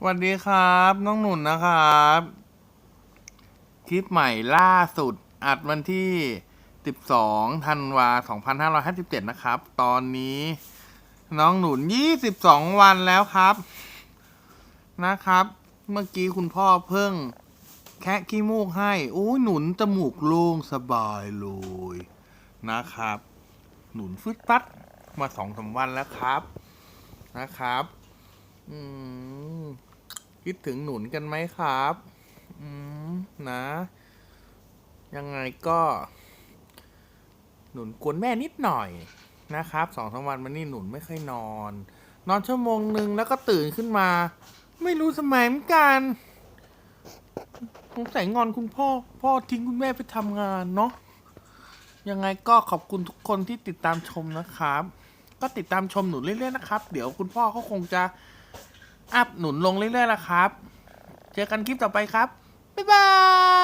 สวัสดีครับ น้องหนุนนะครับ คลิปใหม่ล่าสุด อัดวันที่ 12ธันวา2557 นะครับ ตอนนี้ น้องหนุน 22 วันแล้วครับ นะครับ เมื่อกี้คุณพ่อเพิ่ง แคะขี้มูกให้โอ้หนุนจมูกโล่งสบายเลยนะครับ หนุนฟึดฟัดมาสองสามวันแล้วครับนะครับ อืม คิดถึงหนุนกันไหมครับ อืม นะ ยังไงก็ หนุนกวนแม่นิดหน่อยนะครับสองสามวันมานี่หนุนไม่ค่อยนอน นอนชั่วโมงหนึ่งแล้วก็ตื่นขึ้นมา ไม่รู้สมัยเหมือนกันสงสัยงอนคุณพ่อ พ่อทิ้งคุณแม่ไปทำงานเนาะยังไงก็ขอบคุณทุกคนที่ติดตามชมนะครับ ก็ติดตามชมหนุนเรื่อยๆนะครับ เดี๋ยวคุณพ่อเขาคงจะ อัพหนุนลงเรื่อยๆแล้วครับ เจอกันคลิปต่อไปครับ บ๊ายบาย